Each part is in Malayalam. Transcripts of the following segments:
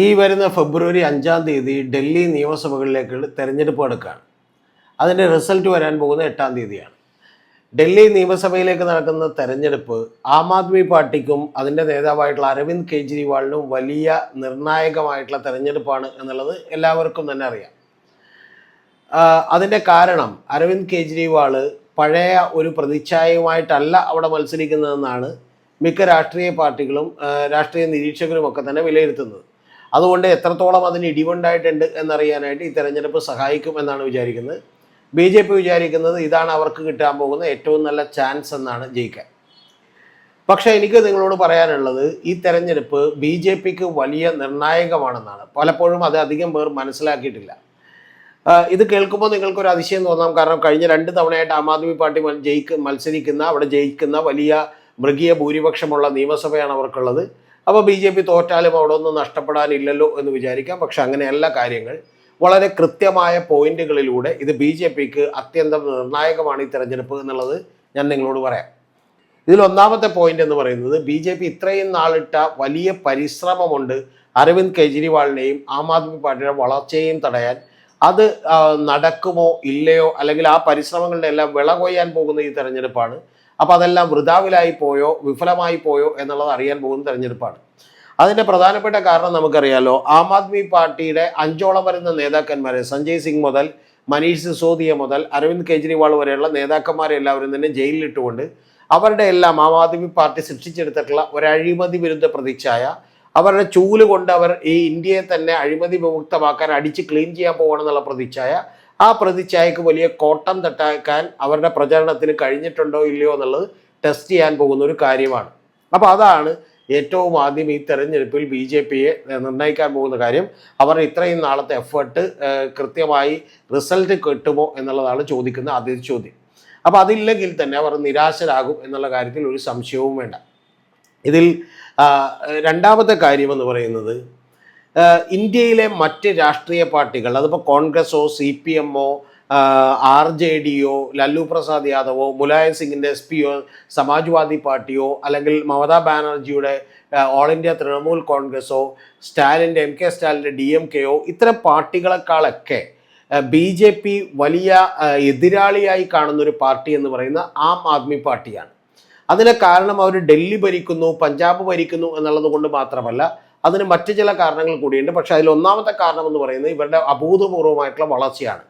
ഈ വരുന്ന ഫെബ്രുവരി അഞ്ചാം തീയതി ഡൽഹി നിയമസഭകളിലേക്ക് തെരഞ്ഞെടുപ്പ് നടക്കുകയാണ്. അതിന്റെ റിസൾട്ട് വരാൻ പോകുന്ന എട്ടാം തീയതിയാണ്. ഡൽഹി നിയമസഭയിലേക്ക് നടക്കുന്ന തെരഞ്ഞെടുപ്പ് ആം ആദ്മി പാർട്ടിക്കും അതിന്റെ നേതാവായിട്ടുള്ള അരവിന്ദ് കെജ്രിവാളിനും വലിയ നിർണായകമായിട്ടുള്ള തെരഞ്ഞെടുപ്പാണ് എന്നുള്ളത് എല്ലാവർക്കും തന്നെ അറിയാം. അതിന്റെ കാരണം അരവിന്ദ് കെജ്രിവാൾ പഴയ ഒരു പ്രതിച്ഛായയുമായിട്ടല്ല അവിടെ മത്സരിക്കുന്നതെന്നാണ് മിക്ക രാഷ്ട്രീയ പാർട്ടികളും രാഷ്ട്രീയ നിരീക്ഷകരും ഒക്കെ തന്നെ വിലയിരുത്തുന്നത്. അതുകൊണ്ട് എത്രത്തോളം അതിന് ഇടിവുണ്ടായിട്ടുണ്ട് എന്നറിയാനായിട്ട് ഈ തെരഞ്ഞെടുപ്പ് സഹായിക്കും എന്നാണ് വിചാരിക്കുന്നത്. ബി ജെ പി വിചാരിക്കുന്നത് ഇതാണ് അവർക്ക് കിട്ടാൻ പോകുന്ന ഏറ്റവും നല്ല ചാൻസ് എന്നാണ് ജയിക്കാൻ. പക്ഷേ എനിക്ക് നിങ്ങളോട് പറയാനുള്ളത് ഈ തെരഞ്ഞെടുപ്പ് ബി ജെ പിക്ക് വലിയ നിർണായകമാണെന്നാണ്. പലപ്പോഴും അത് അധികം പേർ മനസ്സിലാക്കിയിട്ടില്ല. ഇത് കേൾക്കുമ്പോൾ നിങ്ങൾക്കൊരു അതിശയം തോന്നാം. കാരണം കഴിഞ്ഞ രണ്ട് തവണയായിട്ട് ആം ആദ്മി പാർട്ടി ജയിക്ക് മത്സരിക്കുന്ന അവിടെ ജയിക്കുന്ന വലിയ മൃഗീയ ഭൂരിപക്ഷമുള്ള നിയമസഭയാണ് അവർക്കുള്ളത്. അപ്പോൾ ബി ജെ പി തോറ്റാലും അവിടെ ഒന്നും നഷ്ടപ്പെടാനില്ലല്ലോ എന്ന് വിചാരിക്കാം. പക്ഷെ അങ്ങനെയല്ല കാര്യങ്ങൾ. വളരെ കൃത്യമായ പോയിന്റുകളിലൂടെ ഇത് ബി ജെ പിക്ക് അത്യന്തം നിർണായകമാണ് ഈ തെരഞ്ഞെടുപ്പ് എന്നുള്ളത് ഞാൻ നിങ്ങളോട് പറയാം. ഇതിൽ ഒന്നാമത്തെ പോയിന്റ് എന്ന് പറയുന്നത് ബി ജെ പി ഇത്രയും നാളിട്ട വലിയ പരിശ്രമമുണ്ട് അരവിന്ദ് കെജ്രിവാളിനെയും ആം ആദ്മി പാർട്ടിയുടെ വളർച്ചയെയും തടയാൻ. അത് നടക്കുമോ ഇല്ലയോ അല്ലെങ്കിൽ ആ പരിശ്രമങ്ങളുടെ എല്ലാം വിള കൊയ്യാൻ പോകുന്ന ഈ തെരഞ്ഞെടുപ്പാണ്. അപ്പോൾ അതെല്ലാം വൃതാവിലായി പോയോ വിഫലമായി പോയോ എന്നുള്ളത് അറിയാൻ പോകുന്ന തെരഞ്ഞെടുപ്പാണ്. അതിന്റെ പ്രധാനപ്പെട്ട കാരണം നമുക്കറിയാലോ ആം ആദ്മി പാർട്ടിയുടെ അഞ്ചോളം വരുന്ന നേതാക്കന്മാരെ സഞ്ജയ് സിംഗ് മുതൽ മനീഷ് സിസോദിയ മുതൽ അരവിന്ദ് കെജ്രിവാൾ വരെയുള്ള നേതാക്കന്മാരെ എല്ലാവരും തന്നെ ജയിലിലിട്ടുകൊണ്ട് അവരുടെ എല്ലാം ആം ആദ്മി പാർട്ടി സൃഷ്ടിച്ചെടുത്തിട്ടുള്ള ഒരു അഴിമതി വിരുദ്ധ പ്രതിച്ഛായ അവരുടെ ചൂൽ കൊണ്ട് അവർ ഈ ഇന്ത്യയെ തന്നെ അഴിമതി വിമുക്തമാക്കാൻ അടിച്ച് ക്ലീൻ ചെയ്യാൻ പോകണമെന്നുള്ള പ്രതിച്ഛായ ആ പ്രതിച്ഛായക്ക് വലിയ കോട്ടം തട്ടാക്കാൻ അവരുടെ പ്രചരണത്തിന് കഴിഞ്ഞിട്ടുണ്ടോ ഇല്ലയോ എന്നുള്ളത് ടെസ്റ്റ് ചെയ്യാൻ പോകുന്ന ഒരു കാര്യമാണ്. അപ്പോൾ അതാണ് ഏറ്റവും ആദ്യം ഈ തെരഞ്ഞെടുപ്പിൽ ബി ജെ പിയെ നിർണയിക്കാൻ പോകുന്ന കാര്യം. അവർ ഇത്രയും നാളത്തെ എഫേർട്ട് കൃത്യമായി റിസൾട്ട് കിട്ടുമോ എന്നുള്ളതാണ് ചോദിക്കുന്ന ആദ്യ ചോദ്യം. അപ്പോൾ അതില്ലെങ്കിൽ തന്നെ അവർ നിരാശരാകും എന്നുള്ള കാര്യത്തിൽ ഒരു സംശയവും വേണ്ട. ഇതിൽ രണ്ടാമത്തെ കാര്യമെന്ന് പറയുന്നത് ഇന്ത്യയിലെ മറ്റ് രാഷ്ട്രീയ പാർട്ടികൾ അതിപ്പോൾ കോൺഗ്രസോ സി പി എമ്മോ ആർ ജെ ഡിയോ ലല്ലു പ്രസാദ് യാദവോ മുലായം സിംഗിന്റെ എസ് പിയോ സമാജ്വാദി പാർട്ടിയോ അല്ലെങ്കിൽ മമതാ ബാനർജിയുടെ ഓൾ ഇന്ത്യ തൃണമൂൽ കോൺഗ്രസോ സ്റ്റാലിന്റെ എം കെ സ്റ്റാലിന്റെ ഡി എം കെയോ ഇത്തരം പാർട്ടികളെക്കാളൊക്കെ ബി ജെ പി വലിയ എതിരാളിയായി കാണുന്നൊരു പാർട്ടി എന്ന് പറയുന്ന ആം ആദ്മി പാർട്ടിയാണ്. അതിന് കാരണം അവർ ഡൽഹി ഭരിക്കുന്നു പഞ്ചാബ് ഭരിക്കുന്നു എന്നുള്ളത് കൊണ്ട് മാത്രമല്ല അതിന് മറ്റു ചില കാരണങ്ങൾ കൂടിയുണ്ട്. പക്ഷേ അതിൽ ഒന്നാമത്തെ കാരണം എന്ന് പറയുന്നത് ഇവരുടെ അഭൂതപൂർവമായിട്ടുള്ള വളർച്ചയാണ്.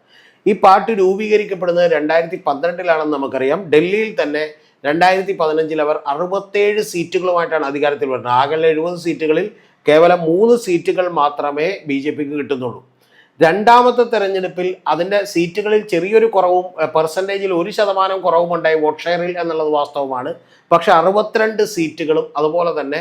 ഈ പാട്ട് രൂപീകരിക്കപ്പെടുന്നത് രണ്ടായിരത്തി പന്ത്രണ്ടിലാണെന്ന് നമുക്കറിയാം. ഡൽഹിയിൽ തന്നെ രണ്ടായിരത്തി പതിനഞ്ചിൽ അവർ അറുപത്തേഴ് സീറ്റുകളുമായിട്ടാണ് അധികാരത്തിൽ വരുന്നത്. ആകെ എഴുപത് സീറ്റുകളിൽ കേവലം മൂന്ന് സീറ്റുകൾ മാത്രമേ ബി ജെ പിക്ക് കിട്ടുന്നുള്ളൂ. രണ്ടാമത്തെ തെരഞ്ഞെടുപ്പിൽ അതിന്റെ സീറ്റുകളിൽ ചെറിയൊരു കുറവും പെർസെന്റേജിൽ ഒരു ശതമാനം കുറവും ഉണ്ടായി വോട്ട് ഷെയറിൽ എന്നുള്ളത് വാസ്തവമാണ്. പക്ഷേ അറുപത്തിരണ്ട് സീറ്റുകളും അതുപോലെ തന്നെ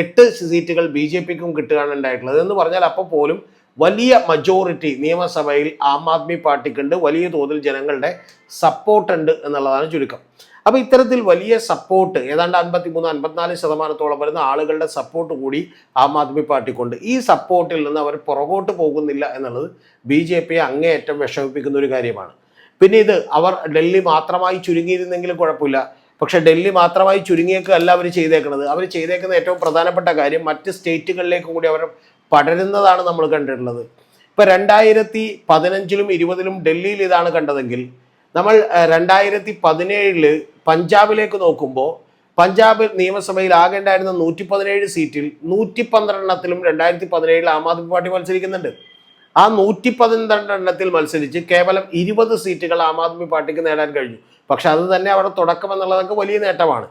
എട്ട് സീറ്റുകൾ ബി ജെ പിക്കും കിട്ടുകയാണ് ഉണ്ടായിട്ടുള്ളത്. എന്ന് പറഞ്ഞാൽ അപ്പോൾ പോലും വലിയ മജോറിറ്റി നിയമസഭയിൽ ആം ആദ്മി പാർട്ടിക്കുണ്ട്. വലിയ തോതിൽ ജനങ്ങളുടെ സപ്പോർട്ട് ഉണ്ട് എന്നുള്ളതാണ് ചുരുക്കം. അപ്പോൾ ഇത്തരത്തിൽ വലിയ സപ്പോർട്ട് ഏതാണ്ട് അൻപത്തി മൂന്ന് അൻപത്തിനാല് ശതമാനത്തോളം വരുന്ന ആളുകളുടെ സപ്പോർട്ട് കൂടി ആം ആദ്മി പാർട്ടിക്കുണ്ട്. ഈ സപ്പോർട്ടിൽ നിന്ന് അവർ പുറകോട്ട് പോകുന്നില്ല എന്നുള്ളത് ബി ജെ പിയെ അങ്ങേയറ്റം വിഷമിപ്പിക്കുന്ന ഒരു കാര്യമാണ്. പിന്നെ ഇത് അവർ ഡൽഹി മാത്രമായി ചുരുങ്ങിയിരുന്നെങ്കിലും കുഴപ്പമില്ല. പക്ഷേ ഡൽഹി മാത്രമായി ചുരുങ്ങിയൊക്കെ അല്ല അവർ ചെയ്തേക്കുന്നത് അവർ ചെയ്തേക്കുന്ന ഏറ്റവും പ്രധാനപ്പെട്ട കാര്യം മറ്റ് സ്റ്റേറ്റുകളിലേക്ക് കൂടി അവർ പടരുന്നതാണ് നമ്മൾ കണ്ടിട്ടുള്ളത്. ഇപ്പൊ രണ്ടായിരത്തി പതിനഞ്ചിലും ഇരുപതിലും ഡൽഹിയിൽ ഇതാണ് കണ്ടതെങ്കിൽ നമ്മൾ രണ്ടായിരത്തി പതിനേഴിൽ പഞ്ചാബിലേക്ക് നോക്കുമ്പോൾ പഞ്ചാബ് നിയമസഭയിൽ ആകെ ഉണ്ടായിരുന്ന നൂറ്റി പതിനേഴ് സീറ്റിൽ നൂറ്റി പന്ത്രണ്ടെണ്ണത്തിലും രണ്ടായിരത്തി പതിനേഴിൽ ആം ആദ്മി പാർട്ടി മത്സരിക്കുന്നുണ്ട്. ആ നൂറ്റി പന്ത്രണ്ടെണ്ണത്തിൽ മത്സരിച്ച് കേവലം ഇരുപത് സീറ്റുകൾ ആം ആദ്മി പാർട്ടിക്ക് നേടാൻ കഴിഞ്ഞു. പക്ഷെ അത് തന്നെ അവിടെ തുടക്കം എന്നുള്ളതൊക്കെ വലിയ നേട്ടമാണ്.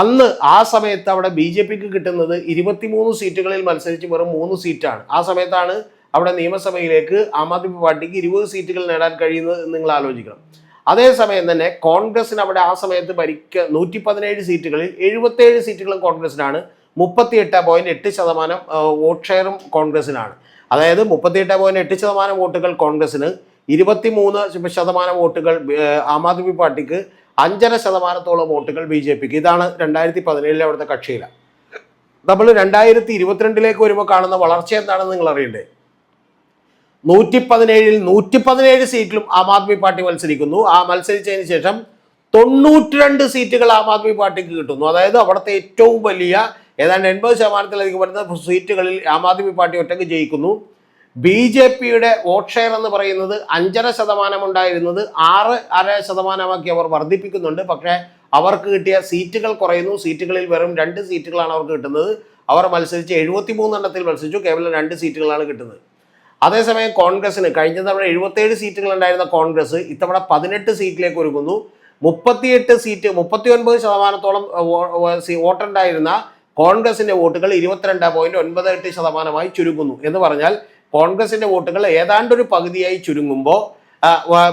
അന്ന് ആ സമയത്ത് അവിടെ ബി ജെ പിക്ക് കിട്ടുന്നത് ഇരുപത്തിമൂന്ന് സീറ്റുകളിൽ മത്സരിച്ച് വെറും മൂന്ന് സീറ്റാണ്. ആ സമയത്താണ് അവിടെ നിയമസഭയിലേക്ക് ആം ആദ്മി പാർട്ടിക്ക് ഇരുപത് സീറ്റുകൾ നേടാൻ കഴിയുന്നത് നിങ്ങൾ ആലോചിക്കണം. അതേസമയം തന്നെ കോൺഗ്രസിന് അവിടെ ആ സമയത്ത് ഭരിക്ക നൂറ്റി പതിനേഴ് സീറ്റുകളിൽ എഴുപത്തേഴ് സീറ്റുകളും കോൺഗ്രസിനാണ് മുപ്പത്തിയെട്ട് പോയിന്റ് എട്ട് ശതമാനം വോട്ട് ഷെയറും കോൺഗ്രസിനാണ് അതായത് മുപ്പത്തിയെട്ട് പോയിന്റ് എട്ട് ശതമാനം വോട്ടുകൾ കോൺഗ്രസിന് ഇരുപത്തിമൂന്ന് ശതമാനം വോട്ടുകൾ ആ, ആദ്മി പാർട്ടിക്ക് അഞ്ചര ശതമാനത്തോളം വോട്ടുകൾ ബി ജെ പിക്ക്. ഇതാണ് രണ്ടായിരത്തി പതിനേഴിലെ അവിടുത്തെ കക്ഷിയില. നമ്മൾ രണ്ടായിരത്തി ഇരുപത്തിരണ്ടിലേക്ക് വരുമ്പോൾ കാണുന്ന വളർച്ച എന്താണെന്ന് നിങ്ങൾ അറിയണ്ടേ? നൂറ്റി പതിനേഴിൽ നൂറ്റി പതിനേഴ് സീറ്റിലും ആം ആദ്മി പാർട്ടി മത്സരിക്കുന്നു. ആ മത്സരിച്ചതിന് ശേഷം തൊണ്ണൂറ്റിരണ്ട് സീറ്റുകൾ ആം ആദ്മി പാർട്ടിക്ക് കിട്ടുന്നു. അതായത് അവിടുത്തെ ഏറ്റവും വലിയ ഏതാണ്ട് എൺപത് ശതമാനത്തിലധികം വരുന്ന സീറ്റുകളിൽ ആം ആദ്മി പാർട്ടി ഒറ്റയ്ക്ക് ജയിക്കുന്നു. ബി ജെ പിയുടെ വോട്ട് ഷെയർ എന്ന് പറയുന്നത് അഞ്ചര ശതമാനം ഉണ്ടായിരുന്നത് ആറ് അര ശതമാനമാക്കി അവർ വർദ്ധിപ്പിക്കുന്നുണ്ട്. പക്ഷേ അവർക്ക് കിട്ടിയ സീറ്റുകൾ കുറയുന്നു. സീറ്റുകളിൽ വെറും രണ്ട് സീറ്റുകളാണ് അവർക്ക് കിട്ടുന്നത്. അവർ മത്സരിച്ച് എഴുപത്തി മൂന്നെണ്ണത്തിൽ മത്സരിച്ചു. കേവലം രണ്ട് സീറ്റുകളാണ് കിട്ടുന്നത്. അതേസമയം കോൺഗ്രസിന് കഴിഞ്ഞ തവണ എഴുപത്തേഴ് സീറ്റുകൾ ഉണ്ടായിരുന്ന കോൺഗ്രസ് ഇത്തവണ പതിനെട്ട് സീറ്റിലേക്ക് ഒരുങ്ങുന്നു മുപ്പത്തിയെട്ട് സീറ്റ് മുപ്പത്തി ഒൻപത് ശതമാനത്തോളം വോട്ടുണ്ടായിരുന്ന കോൺഗ്രസിന്റെ വോട്ടുകൾ ഇരുപത്തിരണ്ട് പോയിന്റ് ഒൻപത് എട്ട് ശതമാനമായി ചുരുങ്ങുന്നു എന്ന് പറഞ്ഞാൽ കോൺഗ്രസിന്റെ വോട്ടുകൾ ഏതാണ്ട് ഒരു പകുതിയായി ചുരുങ്ങുമ്പോൾ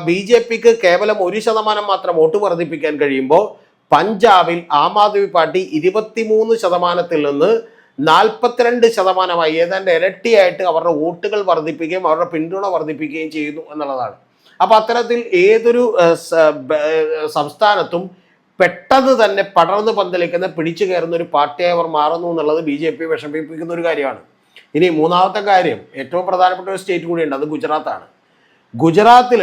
ബി ജെ പിക്ക് കേവലം ഒരു ശതമാനം മാത്രം വോട്ട് വർദ്ധിപ്പിക്കാൻ കഴിയുമ്പോൾ പഞ്ചാബിൽ ആം ആദ്മി പാർട്ടി ഇരുപത്തിമൂന്ന് ശതമാനത്തിൽ നിന്ന് നാൽപ്പത്തിരണ്ട് ശതമാനമായി ഏതാണ്ട് ഇരട്ടിയായിട്ട് അവരുടെ വോട്ടുകൾ വർദ്ധിപ്പിക്കുകയും അവരുടെ പിന്തുണ വർദ്ധിപ്പിക്കുകയും ചെയ്യുന്നു എന്നുള്ളതാണ്. അപ്പോൾ അത്തരത്തിൽ ഏതൊരു സംസ്ഥാനത്തും പെട്ടെന്ന് തന്നെ പടർന്ന് പന്തലിക്കുന്ന പിടിച്ചു കയറുന്ന ഒരു പാർട്ടിയായി അവർ മാറുന്നു എന്നുള്ളത് ബി ജെ പി വിഷമിപ്പിക്കുന്ന ഒരു കാര്യമാണ്. ഇനി മൂന്നാമത്തെ കാര്യം ഏറ്റവും പ്രധാനപ്പെട്ട ഒരു സ്റ്റേറ്റ് കൂടിയുണ്ട് അത് ഗുജറാത്താണ്. ഗുജറാത്തിൽ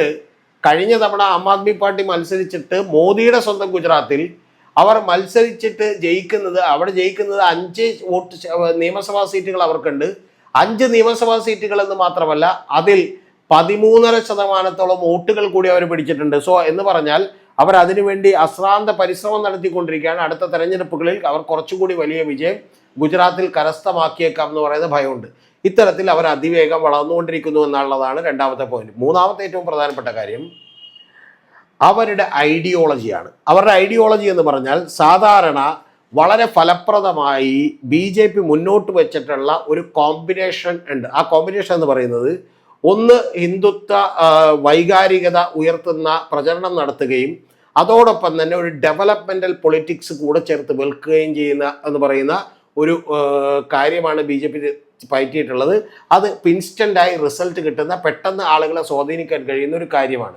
കഴിഞ്ഞ തവണ ആം ആദ്മി പാർട്ടി മത്സരിച്ചിട്ട് മോദിയുടെ സ്വന്തം ഗുജറാത്തിൽ അവർ മത്സരിച്ചിട്ട് ജയിക്കുന്നത് അവിടെ ജയിക്കുന്നത് അഞ്ച് വോട്ട് നിയമസഭാ സീറ്റുകൾ അവർക്കുണ്ട്. അഞ്ച് നിയമസഭാ സീറ്റുകൾ എന്ന് മാത്രമല്ല അതിൽ പതിമൂന്നര ശതമാനത്തോളം വോട്ടുകൾ കൂടി അവർ പിടിച്ചിട്ടുണ്ട്. സോ എന്ന് പറഞ്ഞാൽ അവർ അതിനുവേണ്ടി അശ്രാന്ത പരിശ്രമം നടത്തിക്കൊണ്ടിരിക്കുകയാണ്. അടുത്ത തെരഞ്ഞെടുപ്പുകളിൽ അവർ കുറച്ചുകൂടി വലിയ വിജയം ഗുജറാത്തിൽ കരസ്ഥമാക്കിയേക്കാം എന്ന് പറയുന്ന ഭയമുണ്ട്. ഇത്തരത്തിൽ അവർ അതിവേഗം വളർന്നുകൊണ്ടിരിക്കുന്നു എന്നുള്ളതാണ് രണ്ടാമത്തെ പോയിന്റ് മൂന്നാമത്തെ ഏറ്റവും പ്രധാനപ്പെട്ട കാര്യം അവരുടെ ഐഡിയോളജിയാണ് അവരുടെ ഐഡിയോളജി എന്ന് പറഞ്ഞാൽ സാധാരണ വളരെ ഫലപ്രദമായി ബി ജെ പി മുന്നോട്ട് വെച്ചിട്ടുള്ള ഒരു കോമ്പിനേഷൻ ഉണ്ട്. ആ കോമ്പിനേഷൻ എന്ന് പറയുന്നത് ഒന്ന് ഹിന്ദുത്വ വൈകാരികത ഉയർത്തുന്ന പ്രചരണം നടത്തുകയും അതോടൊപ്പം തന്നെ ഒരു ഡെവലപ്മെന്റൽ പൊളിറ്റിക്സ് കൂടെ ചേർത്ത് വെൽക്കുകയും ചെയ്യുന്ന എന്ന് പറയുന്ന ഒരു കാര്യമാണ് ബി ജെ പി പയറ്റിയിട്ടുള്ളത്. അത് ഇൻസ്റ്റന്റായി റിസൾട്ട് കിട്ടുന്ന പെട്ടെന്ന് ആളുകളെ സ്വാധീനിക്കാൻ കഴിയുന്ന ഒരു കാര്യമാണ്.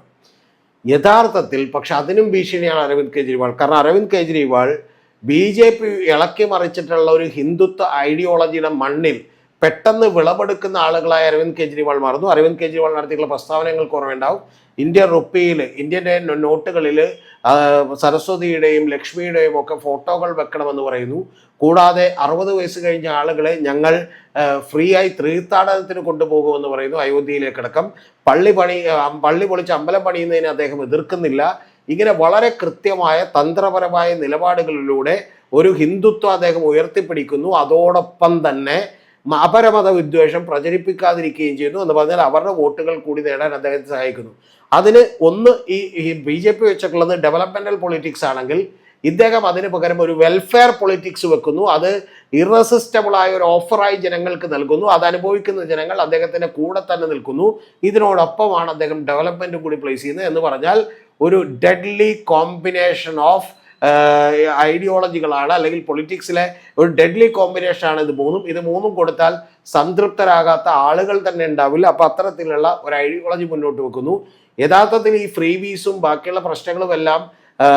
യഥാർത്ഥത്തിൽ പക്ഷെ അതിനും ഭീഷണിയാണ് അരവിന്ദ് കെജ്രിവാൾ. കാരണം Arvind Kejriwal B J P ഇളക്കി മറിച്ചിട്ടുള്ള ഒരു ഹിന്ദുത്വ ഐഡിയോളജിയുടെ മണ്ണിൽ പെട്ടെന്ന് വിളവെടുക്കുന്ന ആളുകളായ അരവിന്ദ് കെജ്രിവാൾ മാറുന്നു. അരവിന്ദ് കെജ്രിവാൾ നടത്തിയിട്ടുള്ള പ്രസ്താവനകൾ കുറവുണ്ടാവും. ഇന്ത്യൻ റുപ്പിയിൽ ഇന്ത്യന്റെ നോട്ടുകളിൽ സരസ്വതിയുടെയും ലക്ഷ്മിയുടെയും ഒക്കെ ഫോട്ടോകൾ വെക്കണമെന്ന് പറയുന്നു. കൂടാതെ അറുപത് വയസ്സ് കഴിഞ്ഞ ആളുകളെ ഞങ്ങൾ ഫ്രീ ആയി തീർത്ഥാടനത്തിന് കൊണ്ടുപോകുമെന്ന് പറയുന്നു അയോധ്യയിലേക്കടക്കം. പള്ളി പണി പള്ളി പൊളിച്ച് അമ്പലം പണിയുന്നതിനെ അദ്ദേഹം എതിർക്കുന്നില്ല. ഇങ്ങനെ വളരെ കൃത്യമായ തന്ത്രപരമായ നിലപാടുകളിലൂടെ ഒരു ഹിന്ദുത്വം അദ്ദേഹം ഉയർത്തിപ്പിടിക്കുന്നു. അതോടൊപ്പം തന്നെ അപരമത വിദ്വേഷം പ്രചരിപ്പിക്കാതിരിക്കുകയും ചെയ്യുന്നു എന്ന് പറഞ്ഞാൽ അവരുടെ വോട്ടുകൾ കൂടി നേടാൻ അദ്ദേഹത്തെ സഹായിക്കുന്നു. അതിന് ഒന്ന് ഈ ബി ജെ പി വെച്ചിട്ടുള്ളത് ഡെവലപ്മെന്റൽ പൊളിറ്റിക്സ് ആണെങ്കിൽ ഇദ്ദേഹം അതിന് പകരം ഒരു വെൽഫെയർ പൊളിറ്റിക്സ് വെക്കുന്നു. അത് ഇറസിസ്റ്റബിൾ ആയ ഒരു ഓഫറായി ജനങ്ങൾക്ക് നൽകുന്നു. അത് അനുഭവിക്കുന്ന ജനങ്ങൾ അദ്ദേഹത്തിന്റെ കൂടെ തന്നെ നിൽക്കുന്നു. ഇതിനോടൊപ്പമാണ് അദ്ദേഹം ഡെവലപ്മെന്റ് കൂടി പ്ലേസ് ചെയ്യുന്നത് എന്ന് പറഞ്ഞാൽ ഒരു ഡെഡ്ലി കോമ്പിനേഷൻ ഓഫ് ഐഡിയോളജികളാണ് അല്ലെങ്കിൽ പൊളിറ്റിക്സിലെ ഒരു ഡെഡ്ലി കോമ്പിനേഷൻ ആണ് ഇത് മൂന്നും. ഇത് മൂന്നും കൊടുത്താൽ സംതൃപ്തരാകാത്ത ആളുകൾ തന്നെ ഉണ്ടാവില്ല. അപ്പൊ അത്തരത്തിലുള്ള ഒരു ഐഡിയോളജി മുന്നോട്ട് വെക്കുന്നു. യഥാർത്ഥത്തിൽ ഈ ഫ്രീ വീസും ബാക്കിയുള്ള പ്രശ്നങ്ങളും എല്ലാം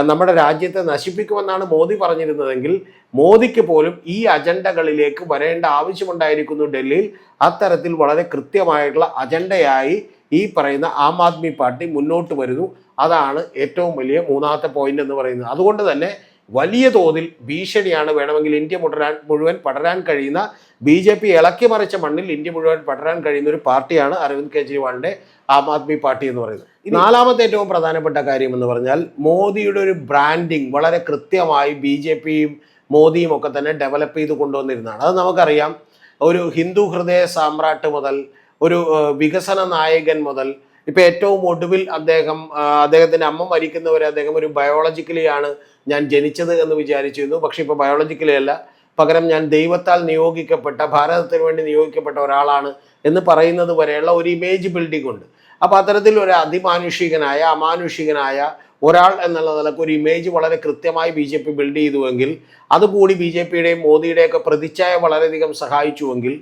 നമ്മുടെ രാജ്യത്തെ നശിപ്പിക്കുമെന്നാണ് മോദി പറഞ്ഞിരുന്നതെങ്കിൽ മോദിക്ക് പോലും ഈ അജണ്ടകളിലേക്ക് വരേണ്ട ആവശ്യമുണ്ടായിരിക്കുന്നു ഡൽഹിയിൽ. അത്തരത്തിൽ വളരെ കൃത്യമായിട്ടുള്ള അജണ്ടയായി ഈ പറയുന്ന ആം ആദ്മി പാർട്ടി മുന്നോട്ട് വരുന്നു. അതാണ് ഏറ്റവും വലിയ മൂന്നാമത്തെ പോയിന്റ് എന്ന് പറയുന്നത്. അതുകൊണ്ട് തന്നെ വലിയ തോതിൽ ഭീഷണിയാണ് വേണമെങ്കിൽ ഇന്ത്യ മുടരാൻ മുഴുവൻ പടരാൻ കഴിയുന്ന ബി ജെ പി ഇളക്കി മറിച്ച മണ്ണിൽ ഇന്ത്യ മുഴുവൻ പടരാൻ കഴിയുന്ന ഒരു പാർട്ടിയാണ് അരവിന്ദ് കെജ്രിവാളിന്റെ ആം ആദ്മി പാർട്ടി എന്ന് പറയുന്നത്. നാലാമത്തെ ഏറ്റവും പ്രധാനപ്പെട്ട കാര്യം എന്ന് പറഞ്ഞാൽ മോദിയുടെ ഒരു ബ്രാൻഡിങ് വളരെ കൃത്യമായി ബി ജെ പിയും മോദിയും ഒക്കെ തന്നെ ഡെവലപ്പ് ചെയ്ത് കൊണ്ടുവന്നിരുന്നതാണ്. അത് നമുക്കറിയാം. ഒരു ഹിന്ദു ഹൃദയ സാമ്രാട്ട് മുതൽ ഒരു വികസന നായകൻ മുതൽ ഇപ്പൊ ഏറ്റവും ഒടുവിൽ അദ്ദേഹം അദ്ദേഹത്തിന്റെ അമ്മ മരിക്കുന്നവരെ അദ്ദേഹം ഒരു ബയോളജിക്കലി ആണ് ഞാൻ ജനിച്ചത് എന്ന് വിചാരിച്ചിരുന്നു. പക്ഷെ ഇപ്പൊ ബയോളജിക്കലി അല്ല. പകരം ഞാൻ ദൈവത്താൽ നിയോഗിക്കപ്പെട്ട ഭാരതത്തിന് വേണ്ടി നിയോഗിക്കപ്പെട്ട ഒരാളാണ് എന്ന് പറയുന്നത് വരെയുള്ള ഒരു ഇമേജ് ബിൽഡിംഗ് ഉണ്ട്. അപ്പൊ അത്തരത്തിൽ ഒരു അതിമാനുഷികനായ അമാനുഷികനായ ഒരാൾ എന്നുള്ള നിലയ്ക്ക് ഒരു ഇമേജ് വളരെ കൃത്യമായി ബി ജെ പി ബിൽഡ് ചെയ്തുവെങ്കിൽ അതുകൂടി ബി ജെ പിയുടെയും മോദിയുടെയൊക്കെ പ്രതിച്ഛായ വളരെയധികം സഹായിച്ചുവെങ്കിൽ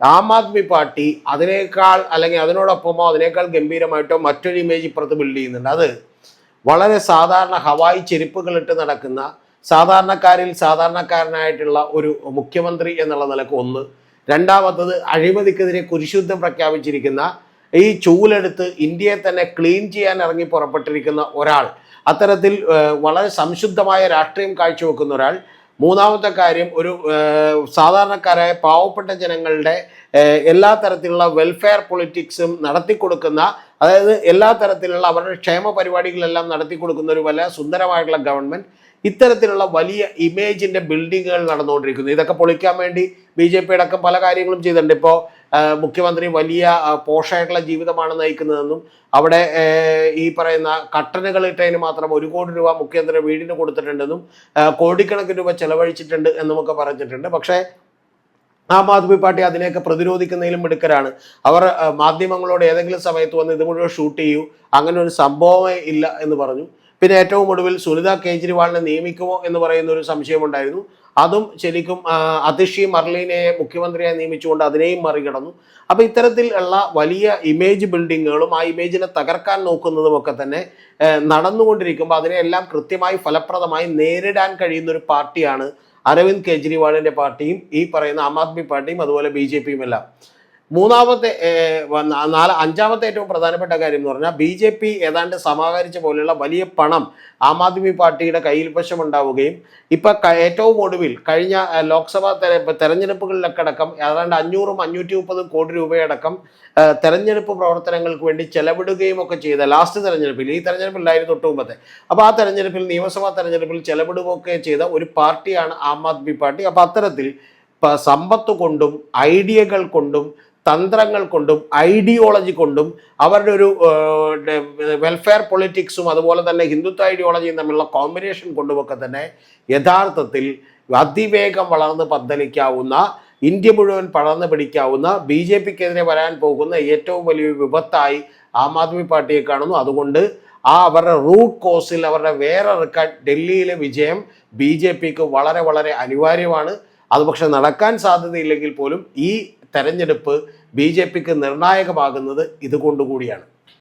ആം ആദ്മി പാർട്ടി അതിനേക്കാൾ അല്ലെങ്കിൽ അതിനോടൊപ്പമോ അതിനേക്കാൾ ഗംഭീരമായിട്ടോ മറ്റൊരു ഇമേജ് ഇപ്പുറത്ത് ബിൽഡ് ചെയ്യുന്നുണ്ട്. അത് വളരെ സാധാരണ ഹവായി ചെരുപ്പുകളിട്ട് നടക്കുന്ന സാധാരണക്കാരിൽ സാധാരണക്കാരനായിട്ടുള്ള ഒരു മുഖ്യമന്ത്രി എന്നുള്ള നിലയ്ക്ക് ഒന്ന്. രണ്ടാമത്തത് അഴിമതിക്കെതിരെ കുരിശുദ്ധം പ്രഖ്യാപിച്ചിരിക്കുന്ന ഈ ചൂലെടുത്ത് ഇന്ത്യയെ തന്നെ ക്ലീൻ ചെയ്യാൻ ഇറങ്ങി പുറപ്പെട്ടിരിക്കുന്ന ഒരാൾ അത്തരത്തിൽ വളരെ സംശുദ്ധമായ രാഷ്ട്രീയം കാഴ്ചവെക്കുന്ന ഒരാൾ മൂന്നാമത്തെ കാര്യം ഒരു സാധാരണക്കാരായ പാവപ്പെട്ട ജനങ്ങളുടെ എല്ലാ തരത്തിലുള്ള വെൽഫെയർ പൊളിറ്റിക്സും നടത്തിക്കൊടുക്കുന്ന അതായത് എല്ലാ തരത്തിലുള്ള അവരുടെ ക്ഷേമ പരിപാടികളെല്ലാം നടത്തി കൊടുക്കുന്ന ഒരു വലിയ സുന്ദരമായിട്ടുള്ള ഗവൺമെന്റ് ഇത്തരത്തിലുള്ള വലിയ ഇമേജിന്റെ ബിൽഡിങ്ങുകൾ നടന്നുകൊണ്ടിരിക്കുന്നു. ഇതൊക്കെ പൊളിക്കാൻ വേണ്ടി ബി ജെ പി അടക്കം പല കാര്യങ്ങളും ചെയ്തിട്ടുണ്ട്. ഇപ്പോൾ മുഖ്യമന്ത്രി വലിയ പോഷായിട്ടുള്ള ജീവിതമാണ് നയിക്കുന്നതെന്നും അവിടെ ഈ പറയുന്ന കട്ടനുകൾ ഇട്ടതിന് മാത്രം ഒരു കോടി രൂപ മുഖ്യമന്ത്രി വീടിന് കൊടുത്തിട്ടുണ്ടെന്നും കോടിക്കണക്കിന് രൂപ ചെലവഴിച്ചിട്ടുണ്ട് എന്നുമൊക്കെ പറഞ്ഞിട്ടുണ്ട്. പക്ഷേ ആം ആദ്മി പാർട്ടി അതിനെയൊക്കെ പ്രതിരോധിക്കുന്നതിലും മിടുക്കരാണ്. അവർ മാധ്യമങ്ങളോട് ഏതെങ്കിലും സമയത്ത് വന്ന് ഇത് മുഴുവൻ ഷൂട്ട് ചെയ്യൂ അങ്ങനെ ഒരു സംഭവമേ ഇല്ല എന്ന് പറഞ്ഞു. പിന്നെ ഏറ്റവും ഒടുവിൽ സുനിത കേജ്രിവാളിനെ നിയമിക്കുമോ എന്ന് പറയുന്ന ഒരു സംശയമുണ്ടായിരുന്നു. അതും ശരിക്കും അതിഷി മർലിനെ മുഖ്യമന്ത്രിയായി നിയമിച്ചുകൊണ്ട് അതിനെയും മറികടന്നു. അപ്പൊ ഇത്തരത്തിൽ ഉള്ള വലിയ ഇമേജ് ബിൽഡിങ്ങുകളും ആ ഇമേജിനെ തകർക്കാൻ നോക്കുന്നതും ഒക്കെ തന്നെ നടന്നുകൊണ്ടിരിക്കുമ്പോൾ അതിനെയെല്ലാം കൃത്യമായി ഫലപ്രദമായി നേരിടാൻ കഴിയുന്ന ഒരു പാർട്ടിയാണ് അരവിന്ദ് കെജ്രിവാളിന്റെ പാർട്ടിയും ഈ പറയുന്ന ആം ആദ്മി പാർട്ടിയും അതുപോലെ ബി ജെ പിയും എല്ലാം മൂന്നാമത്തെ നാല് അഞ്ചാമത്തെ ഏറ്റവും പ്രധാനപ്പെട്ട കാര്യം എന്ന് പറഞ്ഞാൽ ബി ജെ പി ഏതാണ്ട് സമാഹരിച്ച പോലെയുള്ള വലിയ പണം ആം ആദ്മി പാർട്ടിയുടെ കയ്യിൽ വശം ഉണ്ടാവുകയും ഇപ്പൊ ഏറ്റവും ഒടുവിൽ കഴിഞ്ഞ ലോക്സഭാ തെര- തെരഞ്ഞെടുപ്പുകളിലൊക്കെ അടക്കം ഏതാണ്ട് അഞ്ഞൂറും അഞ്ഞൂറ്റി മുപ്പതും കോടി രൂപയടക്കം തെരഞ്ഞെടുപ്പ് പ്രവർത്തനങ്ങൾക്ക് വേണ്ടി ചെലവിടുകയും ഒക്കെ ചെയ്ത ലാസ്റ്റ് തെരഞ്ഞെടുപ്പിൽ ഈ തെരഞ്ഞെടുപ്പിലായിരുന്നു തൊട്ട് മുമ്പത്തെ. അപ്പോൾ ആ തെരഞ്ഞെടുപ്പിൽ നിയമസഭാ തെരഞ്ഞെടുപ്പിൽ ചെലവിടുകയൊക്കെ ചെയ്ത ഒരു പാർട്ടിയാണ് ആം ആദ്മി പാർട്ടി. അപ്പോൾ അത്തരത്തിൽ സമ്പത്ത് കൊണ്ടും ഐഡിയകൾ കൊണ്ടും തന്ത്രങ്ങൾ കൊണ്ടും ഐഡിയോളജി കൊണ്ടും അവരുടെ ഒരു വെൽഫെയർ പൊളിറ്റിക്സും അതുപോലെ തന്നെ ഹിന്ദുത്വ ഐഡിയോളജിയും തമ്മിലുള്ള കോമ്പിനേഷൻ കൊണ്ടുമൊക്കെ തന്നെ യഥാർത്ഥത്തിൽ അതിവേഗം വളർന്ന് പന്തലിക്കാവുന്ന ഇന്ത്യ മുഴുവൻ പടർന്നു പിടിക്കാവുന്ന ബി ജെ പിക്കെതിരെ വരാൻ പോകുന്ന ഏറ്റവും വലിയ വിപത്തായി ആം ആദ്മി പാർട്ടിയെ കാണുന്നു. അതുകൊണ്ട് ആ അവരുടെ റൂട്ട് കോസിൽ അവരുടെ വേറെ ഇറക്കാൻ ഡൽഹിയിലെ വിജയം ബി ജെ പിക്ക് വളരെ വളരെ അനിവാര്യമാണ്. അത് പക്ഷെ നടക്കാൻ സാധ്യതയില്ലെങ്കിൽ പോലും ഈ തെരഞ്ഞെടുപ്പ് ബി ജെ പിക്ക് നിർണായകമാകുന്നത് ഇതുകൊണ്ടുകൂടിയാണ്.